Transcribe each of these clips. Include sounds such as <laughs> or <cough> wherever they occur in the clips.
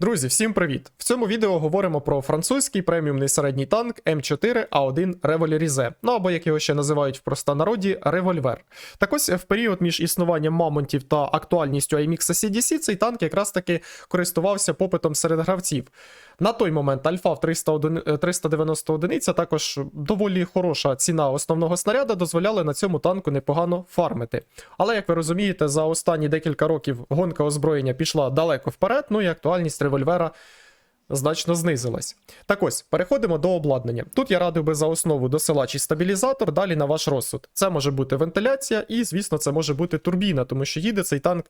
Друзі, всім привіт! В цьому відео говоримо про французький преміумний середній танк М4А1 Револьрізе, ну або як його ще називають в простонароді револьвер. Так ось в період між існуванням мамонтів та актуальністю IMX CDC цей танк якраз таки користувався попитом серед гравців. На той момент Альфа в 300 оди- е, 390 одиниць, а також доволі хороша ціна основного снаряда дозволяли на цьому танку непогано фармити. Але як ви розумієте, за останні декілька років гонка озброєння пішла далеко вперед, ну і актуальність револьвера значно знизилась. Так ось, переходимо до обладнання. Тут я радив би за основу досилачий стабілізатор, далі на ваш розсуд. Це може бути вентиляція, і, звісно, це може бути турбіна, тому що їде цей танк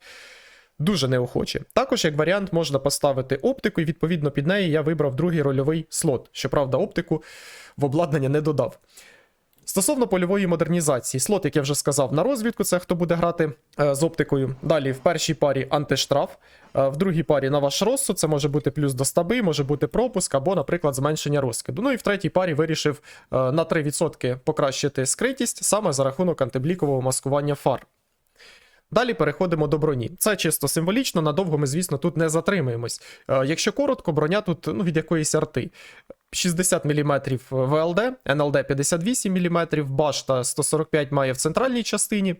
дуже неохоче. Також, як варіант, можна поставити оптику, і відповідно під неї я вибрав другий рольовий слот. Щоправда, оптику в обладнання не додав. Стосовно польової модернізації, слот, як я вже сказав, на розвідку, це хто буде грати е, з оптикою. Далі в першій парі антиштраф, е, в другій парі на ваш розсуд, це може бути плюс до стаби, може бути пропуск або, наприклад, зменшення розкиду. Ну і в третій парі вирішив е, на 3% покращити скритість саме за рахунок антиблікового маскування фар. Далі переходимо до броні. Це чисто символічно, надовго ми, звісно, тут не затримуємось. Е, Якщо коротко, броня тут ну, від якоїсь арти. 60 мм ВЛД, НЛД 58 мм, башта 145 має в центральній частині.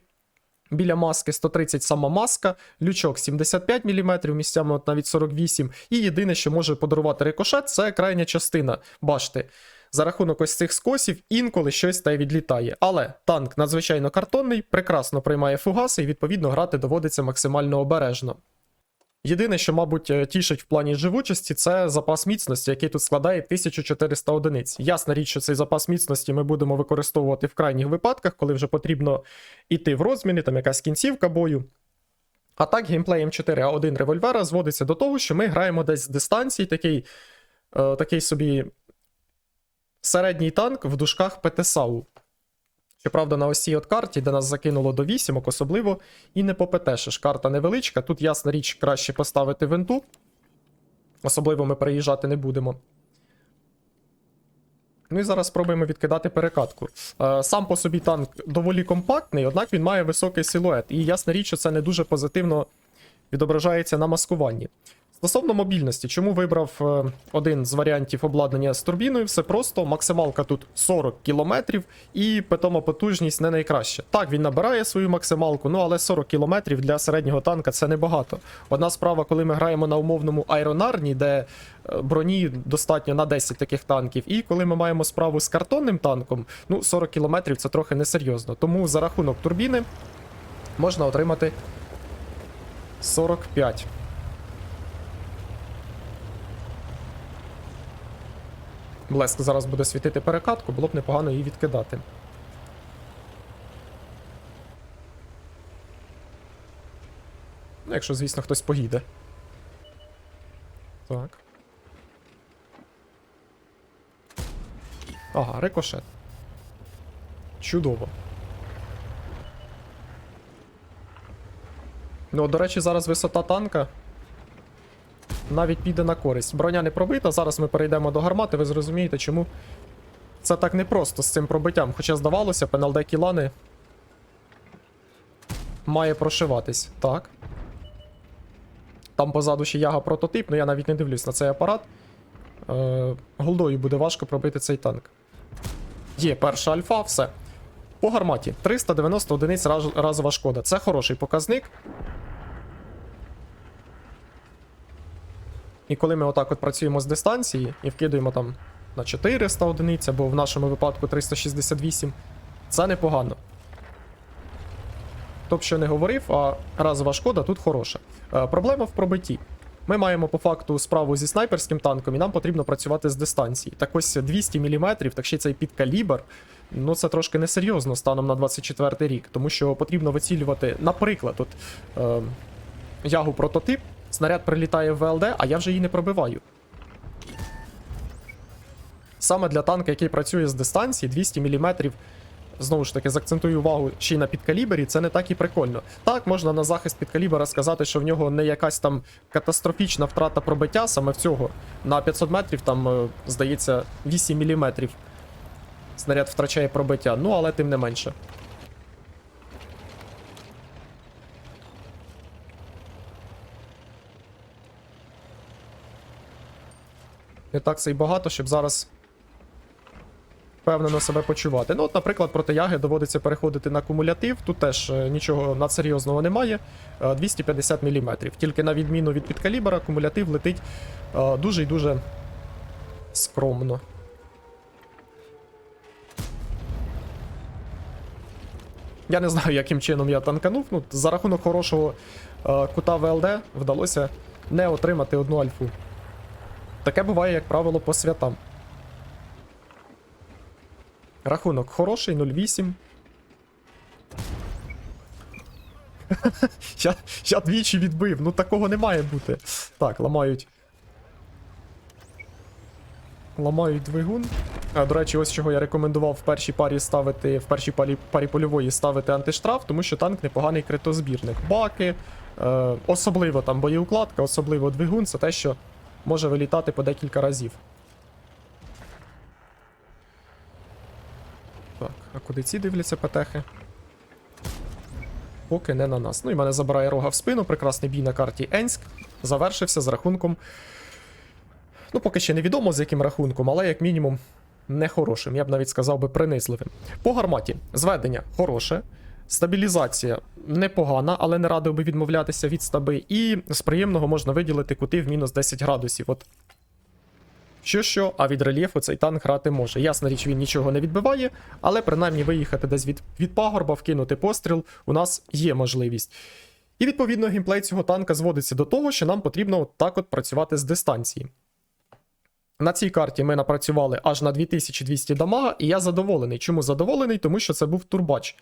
Біля маски 130 сама маска, лючок 75 мм, місцями от навіть 48. І єдине, що може подарувати рикошет, це крайня частина башти. За рахунок ось цих скосів інколи щось та й відлітає. Але танк надзвичайно картонний, прекрасно приймає фугаси, і відповідно грати доводиться максимально обережно. Єдине, що, мабуть, е, тішить в плані живучості, це запас міцності, який тут складає 1400 одиниць. Ясна річ, що цей запас міцності ми будемо використовувати в крайніх випадках, коли вже потрібно йти в розміни, там якась кінцівка бою. А так, геймплей М4А1 револьвера зводиться до того, що ми граємо десь з дистанції, такий, е, такий собі середній танк в дужках ПТСАУ. Щоправда, на ось цій от карті, де нас закинуло до вісімок, особливо і не попетешиш. Карта невеличка, тут ясна річ краще поставити винту. Особливо ми переїжджати не будемо. Ну і зараз спробуємо відкидати перекатку. Е, Сам по собі танк доволі компактний, однак він має високий силует. І ясна річ, що це не дуже позитивно відображається на маскуванні. Стосовно мобільності, чому вибрав е, один з варіантів обладнання з турбіною, все просто максималка тут 40 км і питома потужність не найкраща. Так, він набирає свою максималку, ну але 40 км для середнього танка це небагато. Одна справа, коли ми граємо на умовному айронарні, де е, броні достатньо на 10 таких танків, і коли ми маємо справу з картонним танком, ну 40 км це трохи несерйозно. Тому за рахунок турбіни можна отримати 45. Блеск зараз буде світити перекатку, було б непогано її відкидати. Ну, якщо, звісно, хтось поїде. Так. Ага, рикошет. Чудово. Ну, до речі, зараз висота танка навіть піде на користь. Броня не пробита, зараз ми перейдемо до гармати, ви зрозумієте, чому це так непросто з цим пробиттям. Хоча здавалося, НЛД Кілани має прошиватись. Так. Там позаду ще яга прототип, але я навіть не дивлюсь на цей апарат. Е, голдою буде важко пробити цей танк. Є перша альфа, все. По гарматі 390 одиниць раз- разова шкода. Це хороший показник. І коли ми отак от працюємо з дистанції і вкидуємо там на 400 одиниць, або в нашому випадку 368, це непогано. Б що не говорив, а разова шкода тут хороша. Е, проблема в пробитті. Ми маємо по факту справу зі снайперським танком, і нам потрібно працювати з дистанції. Так ось 200 мм, так ще й цей підкалібр, ну це трошки несерйозно станом на 24 рік, тому що потрібно вицілювати, наприклад, от, е, ягу прототип, снаряд прилітає в ВЛД, а я вже її не пробиваю. Саме для танка, який працює з дистанції, 200 мм, знову ж таки, закцентую увагу ще й на підкалібері, це не так і прикольно. Так, можна на захист підкалібера сказати, що в нього не якась там катастрофічна втрата пробиття, саме в цього. На 500 метрів там, е, здається, 8 мм. Снаряд втрачає пробиття, ну але тим не менше. Не так це й багато, щоб зараз впевнено себе почувати. Ну, от, наприклад, проти яги доводиться переходити на кумулятив. Тут теж е, нічого надсерйозного немає. Е, 250 мм. Тільки на відміну від підкалібера, кумулятив летить е, дуже і дуже скромно. Я не знаю, яким чином я танканув. Ну, за рахунок хорошого е, кута ВЛД вдалося не отримати одну альфу. Таке буває, як правило, по святам. Рахунок хороший, 0,8. <laughs> я, я двічі відбив, ну такого не має бути. Так, ламають. Ламають двигун. А, до речі, ось чого я рекомендував в першій парі ставити, в першій парі, парі польової ставити антиштраф, тому що танк непоганий критозбірник. Баки, е, особливо там боєукладка, особливо двигун, це те, що може вилітати по декілька разів. Так, а куди ці дивляться петехи? Поки не на нас. Ну і мене забирає рога в спину. Прекрасний бій на карті Енськ. Завершився з рахунком. Ну, поки ще невідомо з яким рахунком, але як мінімум нехорошим. Я б навіть сказав би принизливим. По гарматі зведення хороше. Стабілізація непогана, але не радив би відмовлятися від стаби. І з приємного можна виділити кути в мінус 10 градусів. От що що, а від рельєфу цей танк грати може. Ясна річ, він нічого не відбиває, але принаймні виїхати десь від, від пагорба, вкинути постріл у нас є можливість. І відповідно геймплей цього танка зводиться до того, що нам потрібно от так от працювати з дистанції. На цій карті ми напрацювали аж на 2200 дамага, і я задоволений. Чому задоволений? Тому що це був турбач.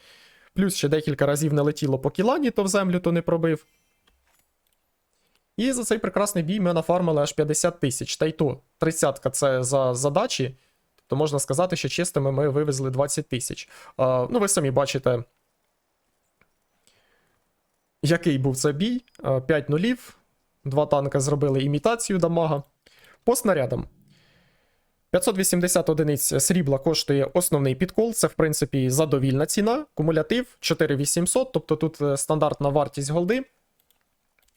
Плюс ще декілька разів не летіло по кілані, то в землю, то не пробив. І за цей прекрасний бій ми нафармили аж 50 тисяч. Та й то 30 це за задачі. То можна сказати, що чистими ми вивезли 20 тисяч. Ну, ви самі бачите, який був це бій. 5 нулів. Два танка зробили імітацію дамага. По снарядам. 580 одиниць срібла коштує основний підкол, це в принципі задовільна ціна. Кумулятив 4800, тобто тут е, стандартна вартість голди.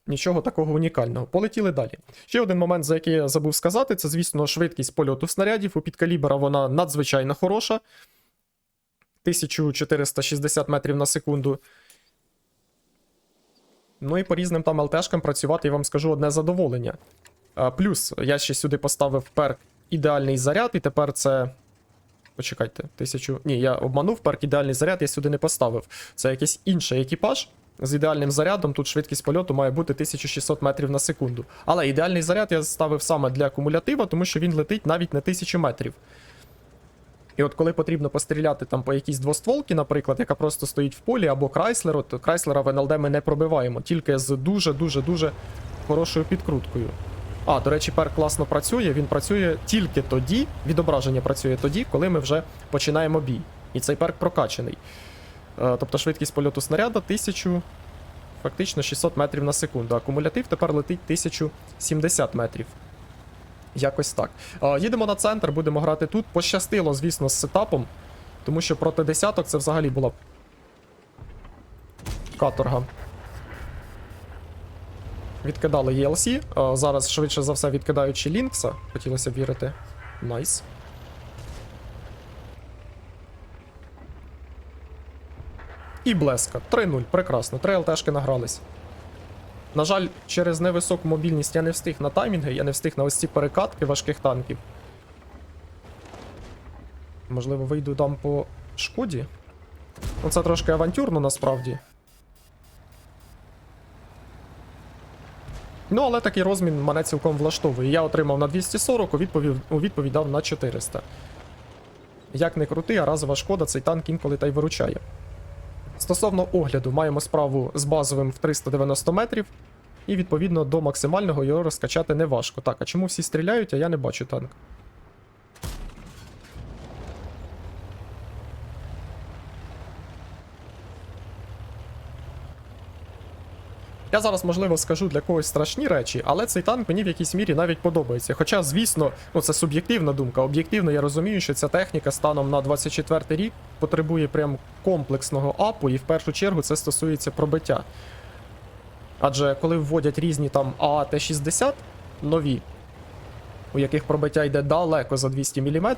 Нічого такого унікального. Полетіли далі. Ще один момент, за який я забув сказати, це, звісно, швидкість польоту снарядів. У підкалібера вона надзвичайно хороша. 1460 метрів на секунду. Ну і по різним там ЛТшкам працювати, я вам скажу одне задоволення. Плюс я ще сюди поставив перк ідеальний заряд, і тепер це. Почекайте, тисячу. Ні, я обманув перк ідеальний заряд, я сюди не поставив. Це якийсь інший екіпаж. З ідеальним зарядом тут швидкість польоту має бути 1600 метрів на секунду. Але ідеальний заряд я ставив саме для кумулятива, тому що він летить навіть на 1000 метрів. І от коли потрібно постріляти там по якійсь двостволці, наприклад, яка просто стоїть в полі, або Крайслеру, то Крайслера в НЛД ми не пробиваємо, тільки з дуже-дуже-дуже хорошою підкруткою. А, до речі, перк класно працює. Він працює тільки тоді, відображення працює тоді, коли ми вже починаємо бій. І цей перк прокачаний. Е, Тобто швидкість польоту снаряда 1000, фактично 600 метрів на секунду. Акумулятив тепер летить 1070 метрів. Якось так. Е, Їдемо на центр, будемо грати тут. Пощастило, звісно, з сетапом, тому що проти десяток це взагалі була каторга. Відкидали ELC. е, Зараз швидше за все відкидаючи Лінкса. Хотілося б вірити. Найс. І блеска. 3-0. Прекрасно. Три ЛТшки награлись. На жаль, через невисоку мобільність я не встиг на таймінги, я не встиг на ось ці перекатки важких танків. Можливо, вийду там по шкоді. Ну, це трошки авантюрно насправді. Ну, але такий розмін мене цілком влаштовує. Я отримав на 240, у відповідь, дав на 400. Як не крути, а разова шкода цей танк інколи та й виручає. Стосовно огляду, маємо справу з базовим в 390 метрів, і відповідно до максимального його розкачати не важко. Так, а чому всі стріляють, а я не бачу танк? Я зараз, можливо, скажу для когось страшні речі, але цей танк мені в якійсь мірі навіть подобається. Хоча, звісно, ну це суб'єктивна думка. Об'єктивно, я розумію, що ця техніка станом на 24 рік потребує прям комплексного апу, і в першу чергу це стосується пробиття. Адже коли вводять різні там ААТ-60 нові, у яких пробиття йде далеко за 200 мм.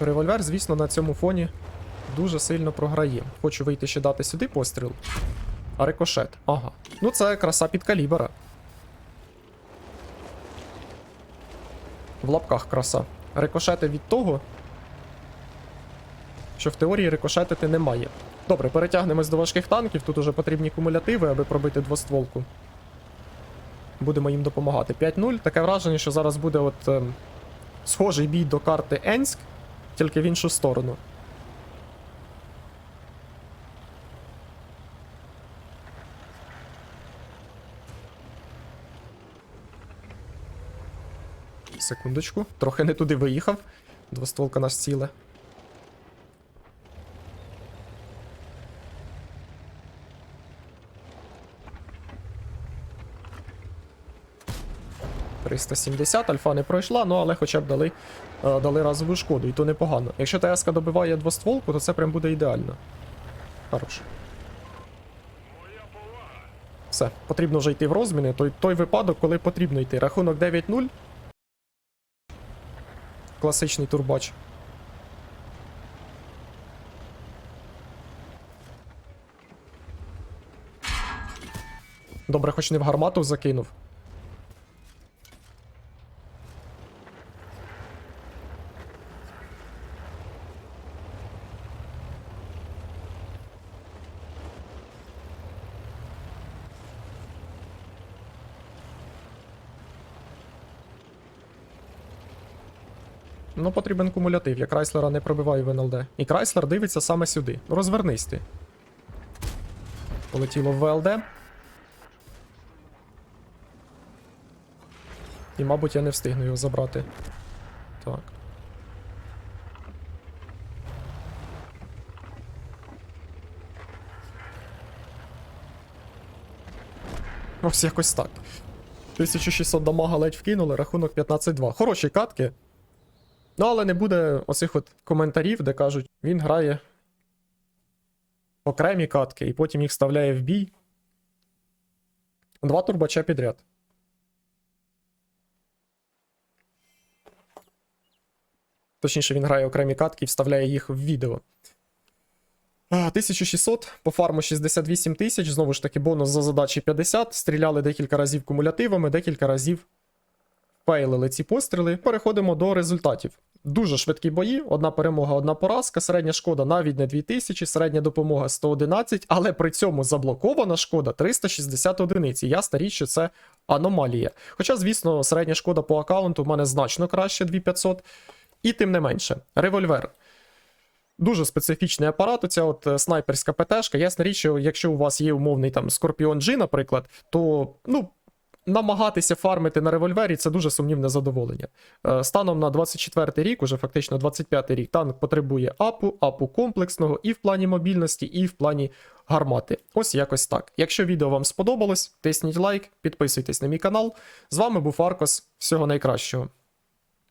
Револьвер, звісно, на цьому фоні дуже сильно програє. Хочу вийти ще дати сюди постріл. А рикошет. Ага. Ну це краса під калібра. В лапках краса. Рикошети від того, що в теорії рикошетити немає. Добре, перетягнемось до важких танків. Тут уже потрібні кумулятиви, аби пробити двостволку. Будемо їм допомагати. 5-0. Таке враження, що зараз буде от ем, схожий бій до карти Енськ, тільки в іншу сторону. Секундочку, трохи не туди виїхав. Двостволка наш ціле. «370», альфа не пройшла, ну але хоча б дали, е, дали разову шкоду, і то непогано. Якщо ТСК добиває двостволку, то це прям буде ідеально. Хорош. Все, потрібно вже йти в розміни. Той, той випадок, коли потрібно йти. Рахунок 9-0. Класичний турбач. Добре, хоч не в гармату закинув. Ну, потрібен кумулятив. Я Крайслера не пробиваю в НЛД. І Крайслер дивиться саме сюди. Розвернись ти. Полетіло в ВЛД. І, мабуть, я не встигну його забрати. Так. Ось якось так. 1600 дамага ледь вкинули, рахунок 15-2. Хороші катки. Ну, але не буде оцих от коментарів, де кажуть, він грає окремі катки і потім їх вставляє в бій. Два турбача підряд. Точніше, він грає окремі катки і вставляє їх в відео. 1600, по фарму 68 тисяч, знову ж таки, бонус за задачі 50. Стріляли декілька разів кумулятивами, декілька разів фейлили ці постріли. Переходимо до результатів. Дуже швидкі бої, одна перемога, одна поразка, середня шкода навіть не 2000, середня допомога 111, але при цьому заблокована шкода 360 одиниць. І Ясна річ, що це аномалія. Хоча, звісно, середня шкода по аккаунту в мене значно краще 2500. І тим не менше, револьвер. Дуже специфічний апарат, оця от е, снайперська ПТшка. Ясна річ, що якщо у вас є умовний там Scorpion G, наприклад, то ну, намагатися фармити на револьвері це дуже сумнівне задоволення. Е, Станом на 24 рік, уже фактично 25 рік, танк потребує апу, апу комплексного і в плані мобільності, і в плані гармати. Ось якось так. Якщо відео вам сподобалось, тисніть лайк, підписуйтесь на мій канал. З вами був Аркос. Всього найкращого.